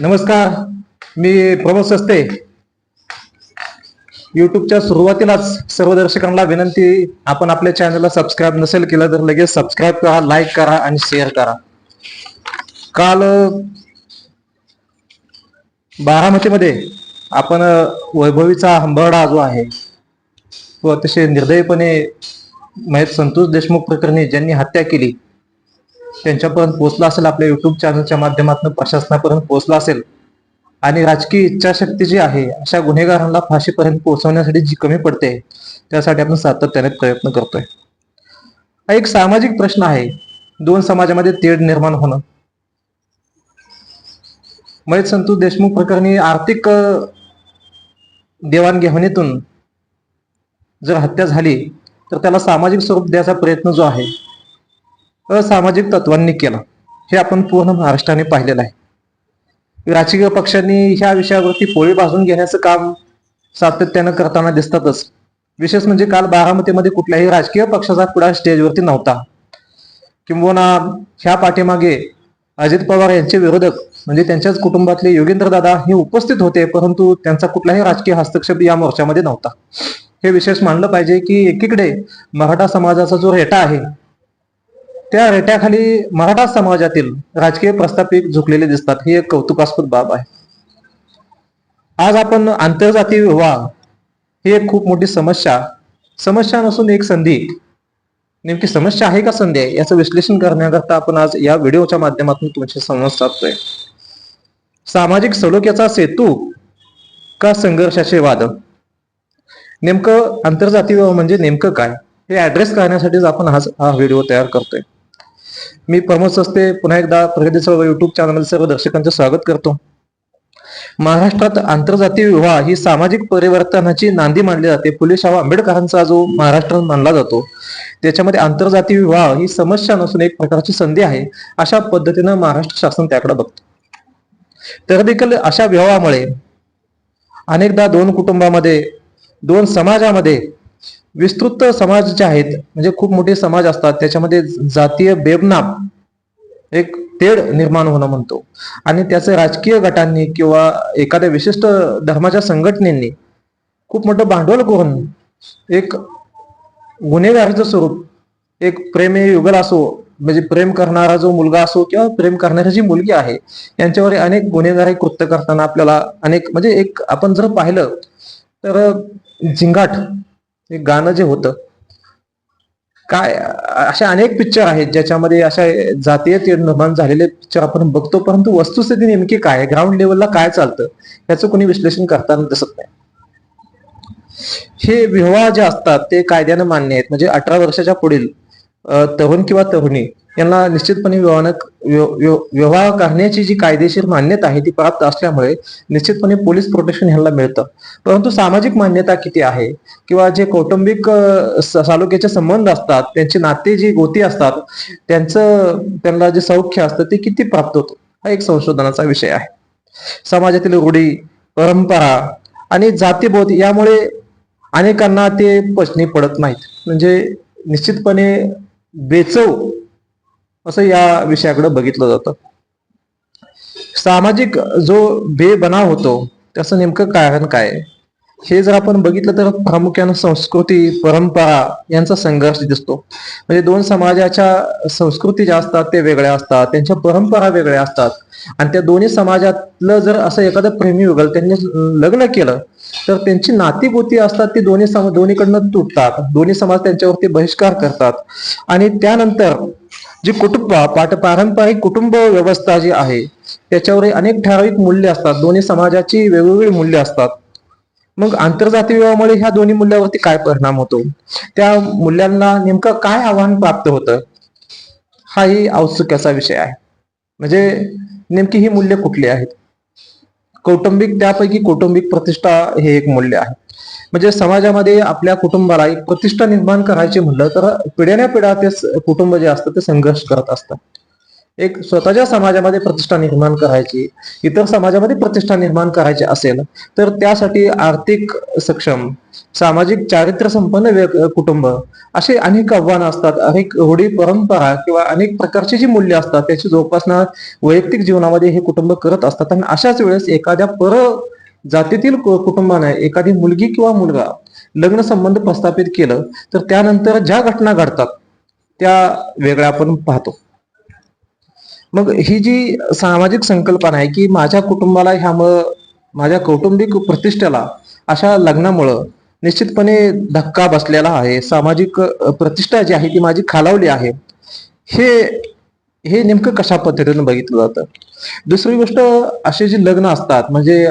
नमस्कार मी प्रमोद सस्ते. युट्यूबच्या सुरुवातीलाच सर्व दर्शकांना विनंती आपण आपल्या चॅनलला सबस्क्राईब नसेल केलं तर लगेच सबस्क्राईब करा लाईक करा आणि शेअर करा. काल बारामतीमध्ये आपण वैभवीचा हंबरडा जो आहे तो अतिशय निर्दयीपणे महेश संतोष देशमुख प्रकरणी ज्यांनी हत्या केली त्यांच्यापर्यंत पोहोचला असेल आपल्या युट्यूब चॅनलच्या माध्यमातून प्रशासनापर्यंत पोहोचला असेल. आणि राजकीय इच्छाशक्ती जी आहे अशा गुन्हेगारांना फाशीपर्यंत पोहोचवण्यासाठी जी कमी पडते त्यासाठी आपण सातत्याने प्रयत्न करतोय. हा एक सामाजिक प्रश्न आहे. दोन समाजामध्ये तेढ निर्माण होणं. महेश संतोष देशमुख प्रकरणी आर्थिक देवाणघेवाणीतून जर हत्या झाली तर त्याला सामाजिक स्वरूप द्यायचा प्रयत्न जो आहे असामाजिक तत्वांनी केला. हे आपण पूर्ण महाराष्ट्राने पाहिलेलं आहे. राजकीय पक्षांनी ह्या विषयावरती पोळी भाजून घेण्याचं काम सातत्यानं करताना दिसतातच. विशेष म्हणजे काल बारामतीमध्ये कुठल्याही राजकीय पक्षाचा पुढा स्टेजवरती नव्हता. किंबहुना ह्या पाठीमागे अजित पवार यांचे विरोधक म्हणजे त्यांच्याच कुटुंबातले योगेंद्र दादा हे उपस्थित होते परंतु त्यांचा कुठलाही राजकीय हस्तक्षेप या मोर्चामध्ये नव्हता. हे विशेष मानलं पाहिजे की एकीकडे मराठा समाजाचा जो रेटा आहे त्या रेट्याखाली मराठा समाजातील राजकीय प्रस्थापित झुकलेले दिसतात. ही एक कौतुकास्पद बाब आहे. आज आपण आंतरजातीय विवाह ही एक खूप मोठी समस्या समस्या नसून एक संधी. नेमकी समस्या आहे का संधी आहे? याचं विश्लेषण करण्याकरता आपण आज या व्हिडिओच्या माध्यमातून तुमचे संवाद साधतोय. सामाजिक सलोख्याचा सेतू का संघर्षाचे वाद? नेमकं आंतरजातीय विवाह म्हणजे नेमकं काय? हे ऍड्रेस करण्यासाठीच आपण आज हा व्हिडिओ तयार करतोय. मी प्रमोद सस्ते पुन्हा एकदा प्रगती सर्व युट्यूब चॅनल सर्व दर्शकांचं स्वागत करतो. महाराष्ट्रात आंतरजातीय विवाह ही सामाजिक परिवर्तनाची नांदी मानली जाते. फुले शाह आंबेडकरांचा जो महाराष्ट्रात मानला जातो त्याच्यामध्ये आंतरजातीय विवाह ही समस्या नसून एक प्रकारची संधी आहे अशा पद्धतीनं महाराष्ट्र शासन त्याकडे बघतो. तर देखील अशा विवाहामुळे अनेकदा दोन कुटुंबामध्ये दोन समाजामध्ये विस्तृत समाज जे आहेत म्हणजे खूप मोठे समाज असतात त्याच्यामध्ये जातीय बेबनाम एक तेढ निर्माण होणं म्हणतो. आणि त्याचं राजकीय गटांनी किंवा एखाद्या विशिष्ट धर्माच्या संघटनेनी खूप मोठं भांडवल करून एक गुन्हेगारीचं स्वरूप एक प्रेम युगल असो म्हणजे प्रेम करणारा जो मुलगा असो किंवा प्रेम करणारी जी मुलगी आहे यांच्यावर अनेक गुन्हेगारी कृत्य करताना आपल्याला अनेक म्हणजे एक आपण जर पाहिलं तर झिंगाट हे गाणं जे होतं काय अशा अनेक पिक्चर आहेत ज्याच्यामध्ये अशा जातीय निर्माण झालेले पिक्चर आपण बघतो परंतु वस्तुस्थिती नेमकी काय ग्राउंड लेवलला काय चालतं? याचं कोणी विश्लेषण करताना दिसत नाही. हे विवाह जे असतात ते कायद्यानं मान्य आहेत. म्हणजे अठरा वर्षाच्या पुढील तरुण किंवा तरुणी यांना निश्चितपणे विवाहानं विवाह करण्याची जी कायदेशीर मान्यता आहे ती प्राप्त असल्यामुळे निश्चितपणे पोलीस प्रोटेक्शन ह्याला मिळतं. परंतु सामाजिक मान्यता किती आहे? किंवा जे कौटुंबिक अ, स- संबंध असतात त्यांची नाते जी गोती असतात त्यांचं त्यांना जे सौख्य असतं ते किती प्राप्त होतं? हा एक संशोधनाचा विषय आहे. समाजातील रूढी परंपरा आणि जातीबोध यामुळे अनेकांना ते पचनी पडत नाहीत. म्हणजे निश्चितपणे बेचव असं या विषयाकडे बघितलं जातं. सामाजिक जो बेबनाव होतो त्याचं नेमकं कारण काय? हे जर आपण बघितलं तर प्रामुख्यानं संस्कृती परंपरा यांचा संघर्ष दिसतो. म्हणजे दोन समाजाच्या संस्कृती ज्या असतात ते वेगळ्या असतात. त्यांच्या परंपरा वेगळ्या असतात. आणि त्या दोन्ही समाजातलं जर असं एखादं प्रेमी युगल त्यांनी लग्न केलं तर त्यांची नातीगोती असतात ती दोन्ही सम दोन्हीकडनं तुटतात. दोन्ही समाज त्यांच्यावरती बहिष्कार करतात. आणि त्यानंतर जी कुटुंब पाठ पारंपरिक कुटुंब व्यवस्था जी आहे त्याच्यावर अनेक ठराविक मूल्य असतात. दोन्ही समाजाची वेगवेगळी मूल्य असतात. मग आंतरजातीय विवाहामुळे ह्या दोन्ही मूल्यावरती काय परिणाम होतो? त्या मूल्यांना नेमकं काय आव्हान प्राप्त होतं? हाही औत्सुक्याचा विषय आहे. म्हणजे नेमकी ही मूल्य कुठली आहेत? कौटुंबिक त्यापैकी कौटुंबिक प्रतिष्ठा हे एक मूल्य आहे. म्हणजे समाजामध्ये आपल्या कुटुंबाला एक प्रतिष्ठा निर्माण करायची म्हणलं तर पिढ्याने पिढ्या ते कुटुंब जे असतं ते संघर्ष करत असतं. एक स्वतःच्या समाजामध्ये प्रतिष्ठा निर्माण करायची इतर समाजामध्ये प्रतिष्ठा निर्माण करायची असेल तर त्यासाठी आर्थिक सक्षम सामाजिक चारित्र्य संपन्न व्य- कुटुंब असे अनेक आव्हानं असतात. अनेक रूढी परंपरा किंवा अनेक प्रकारची जी मूल्य असतात त्याची जोपासना वैयक्तिक जीवनामध्ये हे कुटुंब करत असतात. आणि अशाच वेळेस एखाद्या पर जातीतील कु- कुटुंबाने एखादी मुलगी किंवा मुलगा लग्न संबंध प्रस्थापित केलं तर त्यानंतर ज्या घटना घडतात त्या वेगळ्या आपण पाहतो. मग ही जी सामाजिक संकल्पना आहे की माझ्या कुटुंबाला ह्यामुळं माझ्या कौटुंबिक प्रतिष्ठेला अशा लग्नामुळं निश्चितपणे धक्का बसलेला आहे. सामाजिक प्रतिष्ठा जी आहे ती माझी खालावली आहे. हे हे नेमकं कशा पद्धतीने बघितलं जातं? दुसरी गोष्ट असे जे लग्न असतात म्हणजे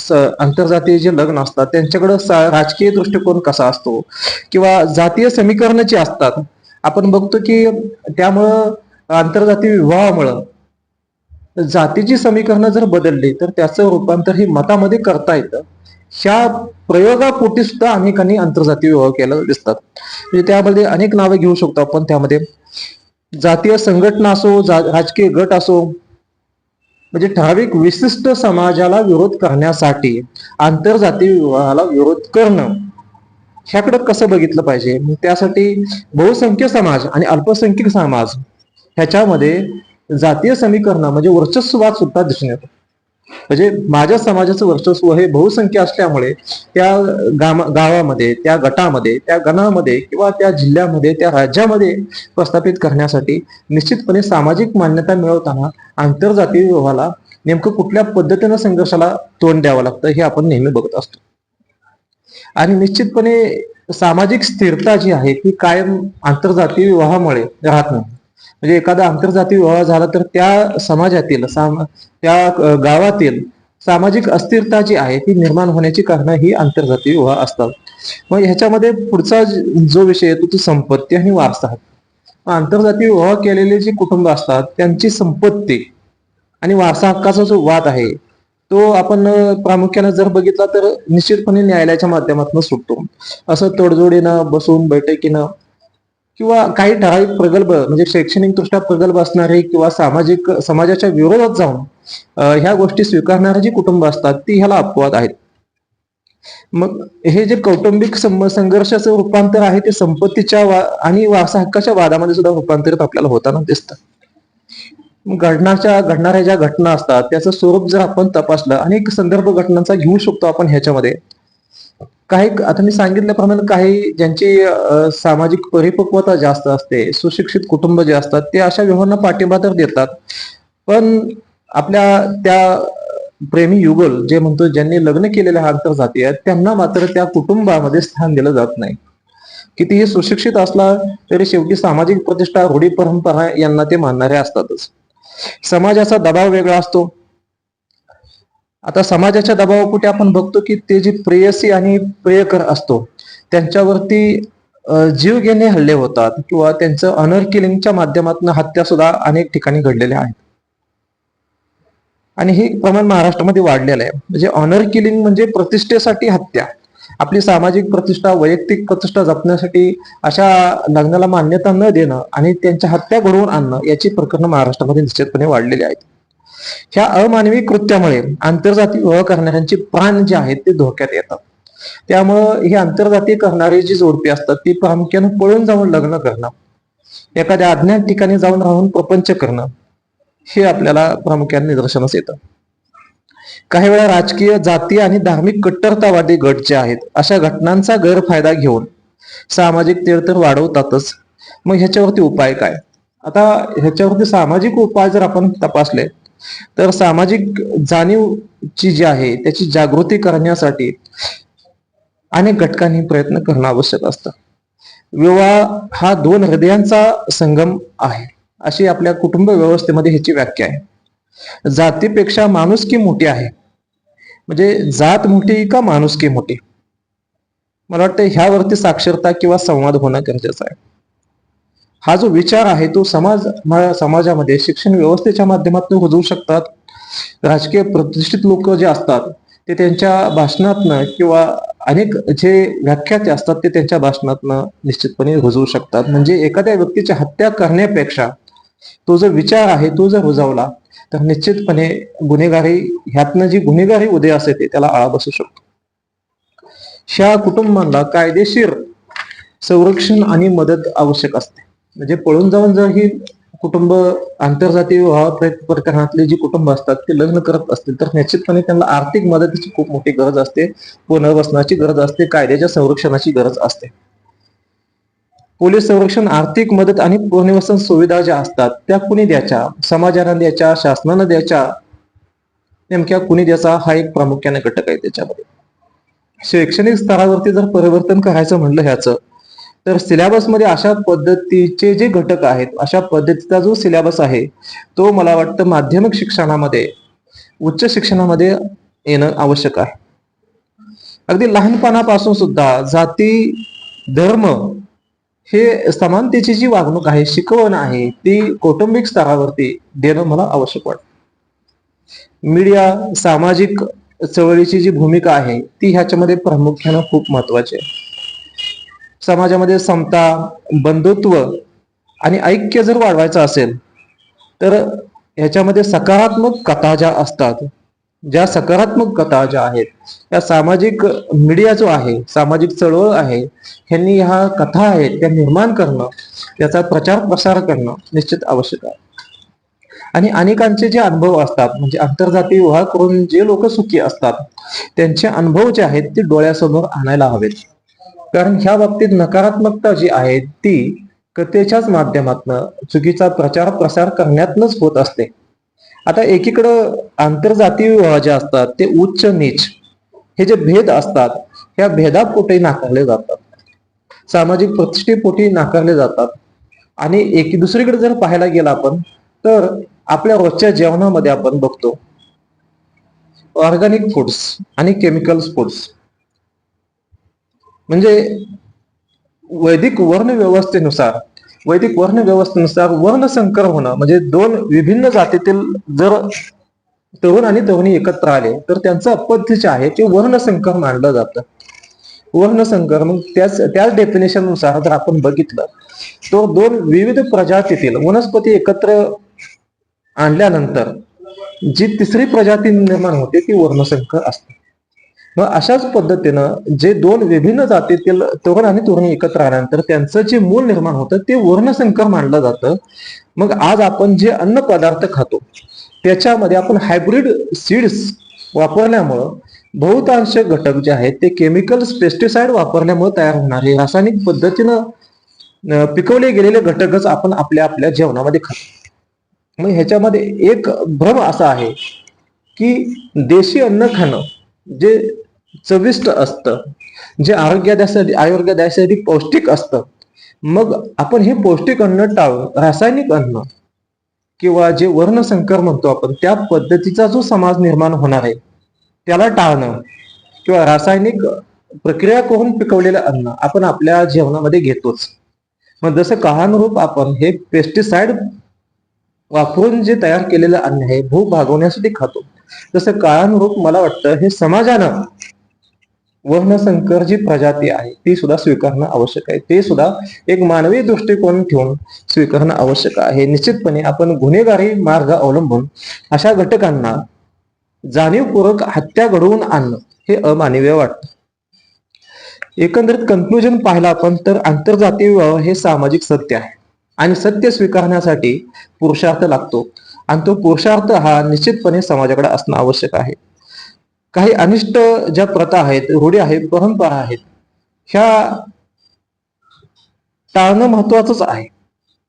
स- आंतरजातीय जे लग्न असतात त्यांच्याकडं सा- राजकीय दृष्टिकोन कसा असतो? किंवा जातीय समीकरणं जी असतात आपण बघतो की त्यामुळं आंतरजातीय विवाहामुळं जातीची समीकरणं जर बदलली तर त्याचं रूपांतर हे मतामध्ये करता येतं. ह्या प्रयोगापोटी सुद्धा अनेकांनी आंतरजातीय विवाह केलं दिसतात. म्हणजे त्यामध्ये अनेक नावे घेऊ शकतो आपण त्यामध्ये. जातीय संघटना असो जा- राजकीय गट असो म्हणजे ठराविक विशिष्ट समाजाला विरोध करण्यासाठी आंतरजातीय विवाहाला विरोध करणं. ह्याकडे कसं बघितलं पाहिजे? त्यासाठी बहुसंख्य समाज आणि अल्पसंख्यक समाज ह्याच्यामध्ये जातीय समीकरण म्हणजे वर्चस्ववाद सुद्धा दिसून येतो. म्हणजे माझ्या समाजाचं वर्चस्व हे बहुसंख्य असल्यामुळे त्या गावामध्ये त्या गटामध्ये त्या गणामध्ये किंवा त्या जिल्ह्यामध्ये त्या राज्यामध्ये प्रस्थापित करण्यासाठी निश्चितपणे सामाजिक मान्यता मिळवताना आंतरजातीय विवाहाला नेमकं कुठल्या पद्धतीनं संघर्षाला तोंड द्यावं लागतं हे आपण नेहमी बघत असतो. आणि निश्चितपणे सामाजिक स्थिरता जी आहे ती कायम आंतरजातीय विवाहामुळे राहत नाही. म्हणजे एखादा आंतरजातीय विवाह झाला तर त्या समाजातील साम त्या गावातील सामाजिक अस्थिरता जी आहे ती निर्माण होण्याची कारणं ही आंतरजातीय विवाह असतात. मग ह्याच्यामध्ये पुढचा जो विषय येतो तो संपत्ती आणि वारसा. मग आंतरजातीय विवाह केलेले जे कुटुंब असतात त्यांची संपत्ती आणि वारसा हक्काचा जो वाद आहे तो आपण प्रामुख्याने जर बघितला तर निश्चितपणे न्यायालयाच्या माध्यमातून सुटतो. असं तडजोडीनं बसून बैठकीनं किंवा काही ठराविक प्रगल्भ म्हणजे शैक्षणिक दृष्ट्या प्रगल्भ असणारे किंवा सामाजिक समाजाच्या विरोधात जाऊन ह्या गोष्टी स्वीकारणारी जी कुटुंब असतात ती ह्याला अपवाद आहेत. मग हे जे कौटुंबिक सं- संघर्षाचं रूपांतर आहे ते संपत्तीच्या वा आणि वारसा हक्काच्या वादामध्ये सुद्धा रूपांतरित आपल्याला होताना दिसतं. घडणाच्या घडणाऱ्या ज्या घटना असतात त्याचं स्वरूप जर आपण तपासलं अनेक संदर्भ घटनांचा घेऊ शकतो आपण ह्याच्यामध्ये. काही आता मी सांगितल्याप्रमाणे काही ज्यांची सामाजिक परिपक्वता जास्त असते सुशिक्षित कुटुंब जे असतात ते अशा व्यवहारांना पाठिंबा तर देतात. पण आपल्या त्या प्रेमी युगल जे म्हणतो ज्यांनी लग्न केलेले आंतरजातीय आहेत त्यांना मात्र त्या कुटुंबामध्ये स्थान दिलं जात नाही. कितीही सुशिक्षित असला तरी शेवटी सामाजिक प्रतिष्ठा रूढी परंपरा यांना ते मानणारे असतातच. समाजाचा दबाव वेगळा असतो. आता समाजाच्या दबावापोटी आपण बघतो की ते जी प्रेयसी आणि प्रेयकर असतो त्यांच्यावरती जीव घेणे हल्ले होतात किंवा त्यांचं अनर किलिंगच्या माध्यमातून हत्या सुद्धा अनेक ठिकाणी घडलेल्या आहेत. आणि हे प्रमाण महाराष्ट्रामध्ये वाढलेलं आहे. म्हणजे ऑनर किलिंग म्हणजे प्रतिष्ठेसाठी हत्या. आपली सामाजिक प्रतिष्ठा वैयक्तिक प्रतिष्ठा जपण्यासाठी अशा लग्नाला मान्यता न देणं आणि त्यांच्या हत्या घडवून आणणं याची प्रकरणं महाराष्ट्रामध्ये निश्चितपणे वाढलेली आहेत. ह्या अमानवी कृत्यामुळे आंतरजातीय विवाह करणाऱ्यांचे प्राण जे आहेत ते धोक्यात येतात. त्यामुळं ही आंतरजातीय करणारी जी जोडपी असतात ती प्रामुख्यानं पळून जाऊन लग्न करणं एखाद्या अज्ञात ठिकाणी जाऊन राहून प्रपंच करणं हे आपल्याला प्रामुख्याने निदर्शनास येतं. काही वेळा राजकीय जातीय आणि धार्मिक कट्टरतावादी गट जे आहेत अशा घटनांचा गैरफायदा घेऊन सामाजिक तेढ तर वाढवतातच. मग ह्याच्यावरती उपाय काय? आता ह्याच्यावरती सामाजिक उपाय जर आपण तपासले तर सामाजिक जाणीवची जी आहे त्याची जागृती करण्यासाठी अनेक घटकांनी प्रयत्न करणं आवश्यक असतं. विवाह हा दोन हृदयांचा संगम आहे अशी आपल्या कुटुंब व्यवस्थेमध्ये ह्याची व्याख्या आहे. जातीपेक्षा माणुसकी मोठी आहे? म्हणजे जात मोठी का माणुसकी मोठी? मला वाटतं ह्यावरती साक्षरता किंवा संवाद होणं गरजेचं आहे. हा जो विचार आहे तो समाज समाजामध्ये शिक्षण व्यवस्थेच्या माध्यमातून रुजवू शकतात. राजकीय प्रतिष्ठित लोक जे असतात ते त्यांच्या भाषणातनं किंवा अनेक जे व्याख्याते असतात ते त्यांच्या भाषणातनं निश्चितपणे रुजवू शकतात. म्हणजे एखाद्या व्यक्तीची हत्या करण्यापेक्षा तो जो विचार आहे तो जर रुजवला तर निश्चितपणे गुन्हेगारी ह्यातनं जी गुन्हेगारी उदय असते ते त्याला आळा बसू शकतो. ह्या कुटुंबांना कायदेशीर संरक्षण आणि मदत आवश्यक असते. म्हणजे पळून जाऊन जर ही कुटुंब आंतरजातीय विवाह प्रकरणातले जी कुटुंब असतात ते लग्न करत असतील तर निश्चितपणे त्यांना आर्थिक मदतीची खूप मोठी गरज असते. पुनर्वसनाची गरज असते. कायद्याच्या संरक्षणाची गरज असते. पोलीस संरक्षण आर्थिक मदत आणि पुनर्वसन सुविधा ज्या असतात त्या कुणी द्यायच्या? समाजानं द्यायच्या? शासनानं द्यायच्या? नेमक्या कुणी द्यायचा? हा एक प्रामुख्याने घटक आहे त्याच्यामध्ये. शैक्षणिक स्तरावरती जर परिवर्तन करायचं म्हणलं ह्याचं तर सिलेबसमध्ये अशा पद्धतीचे जे घटक आहेत अशा पद्धतीचा जो सिलेबस आहे तो मला वाटतं माध्यमिक शिक्षणामध्ये उच्च शिक्षणामध्ये येणं आवश्यक आहे. अगदी लहानपणापासून सुद्धा जाती धर्म हे समानतेची जी वागणूक आहे शिकवण आहे ती कौटुंबिक स्तरावरती देणं मला आवश्यक वाटतं. मीडिया सामाजिक चळवळीची जी भूमिका आहे ती ह्याच्यामध्ये प्रामुख्यानं खूप महत्वाची आहे. समाजामध्ये समता बंधुत्व आणि ऐक्य जर वाढवायचं असेल तर ह्याच्यामध्ये सकारात्मक कथा ज्या असतात ज्या सकारात्मक कथा ज्या आहेत त्या सामाजिक मीडिया जो आहे सामाजिक चळवळ आहे ह्यांनी ह्या कथा आहेत त्या निर्माण करणं त्याचा प्रचार प्रसार करणं निश्चित आवश्यक आहे. आणि अनेकांचे जे अनुभव असतात म्हणजे आंतरजातीय विवाह करून जे लोक सुखी असतात त्यांचे अनुभव जे आहेत ते डोळ्यासमोर आणायला हवेत. कारण ह्या बाबतीत नकारात्मकता जी आहे ती कथेच्याच माध्यमातनं चुकीचा प्रचार प्रसार करण्यातनच होत असते. आता एकीकडं आंतरजातीय विवाह जे असतात ते उच्च नीच हे जे भेद असतात ह्या भेदापोटी नाकारले जातात. सामाजिक प्रतिष्ठेपोटी नाकारले जातात. आणि एक दुसरीकडे जर पाहायला गेला आपण तर आपल्या रोजच्या जेवणामध्ये आपण बघतो ऑर्गॅनिक फूड्स आणि केमिकल्स फूड्स. म्हणजे वैदिक वर्ण व्यवस्थेनुसार वैदिक वर्ण व्यवस्थेनुसार वर्ण संकर होणं म्हणजे दोन विभिन्न जातीतील जर तरुण आणि तरुणी एकत्र आले तर त्यांचं अपत्य जे आहे ते वर्णसंकर मानलं जातं. वर्णसंकर मग त्याच त्याच डेफिनेशननुसार जर आपण बघितलं तो दोन विविध प्रजातीतील वनस्पती एकत्र आणल्यानंतर जी तिसरी प्रजाती निर्माण होते ती वर्णसंकर असते. मग अशाच पद्धतीनं जे दोन विभिन्न जातीतील तरुण आणि तरुणी एकत्र आल्यानंतर त्यांचं जे मूल निर्माण होतं ते वर्णसंकर मानलं जातं. मग आज आपण जे अन्न पदार्थ खातो त्याच्यामध्ये आपण हायब्रिड सीड्स वापरल्यामुळं बहुतांश घटक जे आहेत ते केमिकल्स पेस्टिसाइड वापरल्यामुळे तयार होणारे रासायनिक पद्धतीनं पिकवले गेलेले घटकच आपण आपल्या आपल्या जेवणामध्ये खातो. मग ह्याच्यामध्ये एक भ्रम असा आहे की देशी अन्न खाणं जे चविष्ट असतं. जे आरोग्यासाठी आरोग्यासाठी पौष्टिक असतं. मग आपण हे पौष्टिक अन्न टाळून रासायनिक अन्न किंवा जे वर्णसंकर म्हणतो आपण त्या पद्धतीचा जो समाज निर्माण होणार आहे त्याला टाळणं किंवा रासायनिक प्रक्रिया करून पिकवलेलं अन्न आपण आपल्या जेवणामध्ये घेतोच. मग जसं काळानुरूप आपण हे पेस्टिसाइड वापरून जे तयार केलेलं अन्न आहे भूक भागवण्यासाठी खातो. तसं काळानुरूप मला वाटतं हे समाजानं वर्णसंकर जी प्रजाती आहे ती सुद्धा स्वीकारणं आवश्यक आहे. ते सुद्धा एक मानवी दृष्टिकोन ठेवून स्वीकारणं आवश्यक आहे. निश्चितपणे आपण गुन्हेगारी मार्ग अवलंबून अशा घटकांना जाणीवपूर्वक हत्या घडवून आणणं हे अमानवीय वाटतं. एकंदरीत कन्क्लुजन पाहिलं आपण तर आंतरजातीय विवाह हे सामाजिक सत्य आहे. आणि सत्य स्वीकारण्यासाठी पुरुषार्थ लागतो. आणि तो पुरुषार्थ हा निश्चितपणे समाजाकडे असणं आवश्यक आहे. काही अनिष्ट ज्या प्रथा आहेत रूढी आहेत परंपरा आहेत ह्या टाळणं महत्वाचंच आहे.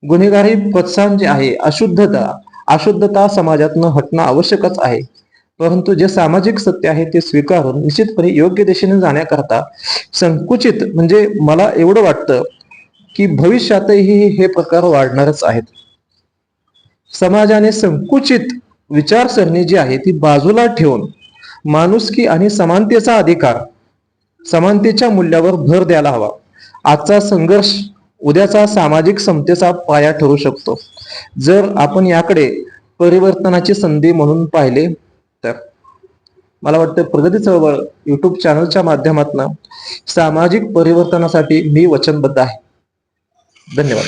गुन्हेगारी प्रोत्साहन जे आहे अशुद्धता अशुद्धता समाजातनं हटणं आवश्यकच आहे. परंतु जे सामाजिक सत्य आहे ते स्वीकारून निश्चितपणे योग्य दिशेने जाण्याकरता संकुचित म्हणजे मला एवढं वाटतं की भविष्यातही हे प्रकार वाढणारच आहेत. समाजाने संकुचित विचारसरणी जी आहे ती बाजूला ठेवून माणुसकी आणि समानतेचा अधिकार समानतेच्या मूल्यावर भर द्यायला हवा. आजचा संघर्ष उद्याचा सामाजिक समतेचा पाया ठरू शकतो. जर आपण याकडे परिवर्तनाची संधी म्हणून पाहिले तर मला वाटतं प्रगती चळवळ युट्यूब चॅनलच्या माध्यमातून सामाजिक परिवर्तनासाठी मी वचनबद्ध आहे. धन्यवाद.